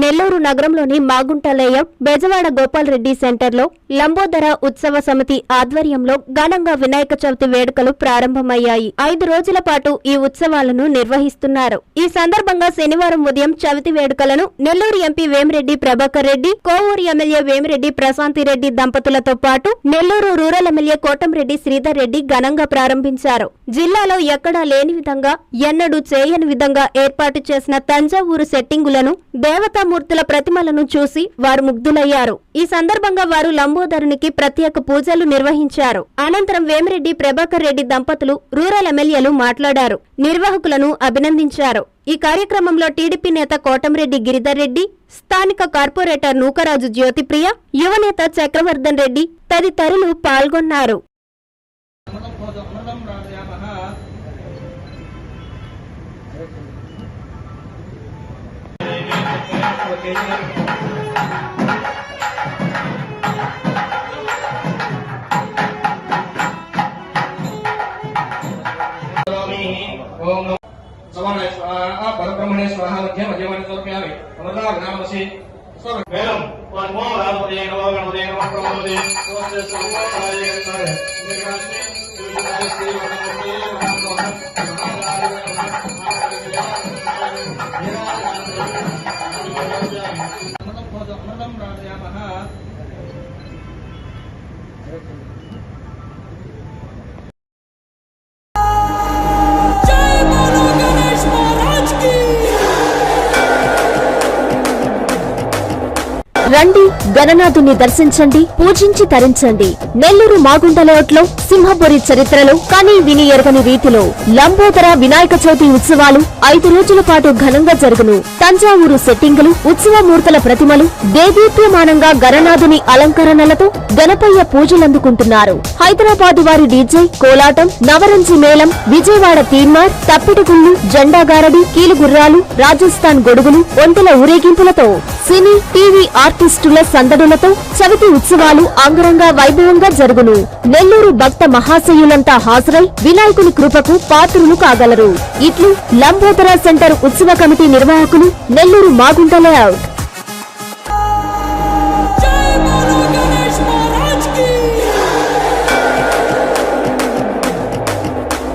నెల్లూరు నగరంలోని మాగుంట లేఅవుట్ బెజవాడ గోపాలరెడ్డి సెంటర్లో లంబోదర ఉత్సవ సమితి ఆధ్వర్యంలో ఘనంగా వినాయక చవితి వేడుకలు ప్రారంభమయ్యాయి. ఐదు రోజుల పాటు ఈ ఉత్సవాలను నిర్వహిస్తున్నారు. ఈ సందర్భంగా శనివారం ఉదయం చవితి వేడుకలను నెల్లూరు ఎంపీ వేమిరెడ్డి ప్రభాకర్ రెడ్డి కోవూరు ఎమ్మెల్యే వేమిరెడ్డి ప్రశాంతి రెడ్డి దంపతులతో పాటు నెల్లూరు రూరల్ ఎమ్మెల్యే కోటంరెడ్డి శ్రీధర్ రెడ్డి ఘనంగా ప్రారంభించారు. జిల్లాలో ఎక్కడా లేని విధంగా ఎన్నడూ చేయని విధంగా ఏర్పాటు చేసిన తంజావూరు సెట్టింగులను దేవతా మూర్తుల ప్రతిమలను చూసి వారు ముగ్ధులయ్యారు. ఈ సందర్భంగా వారు లంబోదరునికి ప్రత్యేక పూజలు నిర్వహించారు. అనంతరం వేమిరెడ్డి ప్రభాకర్ రెడ్డి దంపతులు రూరల్ ఎమ్మెల్యేలు మాట్లాడారు. నిర్వాహకులను అభినందించారు. ఈ కార్యక్రమంలో టీడీపీ నేత కోటంరెడ్డి గిరిధర్ రెడ్డి స్థానిక కార్పొరేటర్ నూకరాజు జ్యోతిప్రియ యువనేత చక్రవర్ధన్ రెడ్డి తదితరులు పాల్గొన్నారు. అమృతం రాజయామః ఓం నమో సవర్ణే స్వాహ పరబ్రహ్మణే స్వాహ మధ్య మధ్యమాన్ని సమర్పయామి అమృతా వినామసి వేదం నమో రామదే నమో గణపదే నమో ప్రమోదే నమస్తే సర్వోపరాయ గణపదే అమృతం तद् अमृतं प्रार्थयामः రండి గణనాథుని దర్శించండి పూజించి తరించండి. నెల్లూరు మాగుంటలోట్లో సింహపురి చరిత్రలో కానీ విని ఎరగని రీతిలో లంబోదర వినాయక చవితి ఉత్సవాలు ఐదు రోజుల పాటు ఘనంగా జరుగును. తంజావూరు సెట్టింగులు ఉత్సవమూర్తుల ప్రతిమలు దేదీప్యమానంగా గణనాథుని అలంకరణలతో గణపయ్య పూజలందుకుంటున్నారు. హైదరాబాద్ వారి డీజే కోలాటం నవరంజి మేళం విజయవాడ తీన్మార్ తప్పిటిగుళ్ళు జెండాగారడి కీలుగుర్రాలు రాజస్థాన్ గొడుగులు ఒంటెల ఊరేగింపులతో సినీ టీవీ ఆర్టిస్టుల సందడులతో చవితి ఉత్సవాలు అంగరంగ వైభవంగా జరుగును. నెల్లూరు భక్త మహాశయులంతా హాజరై వినాయకుని కృపకు పాత్రులు కాగలరు. ఇట్లు లంబోదర సెంటర్ ఉత్సవ కమిటీ నిర్వాహకులు నెల్లూరు మాగుంట లేఅవుట్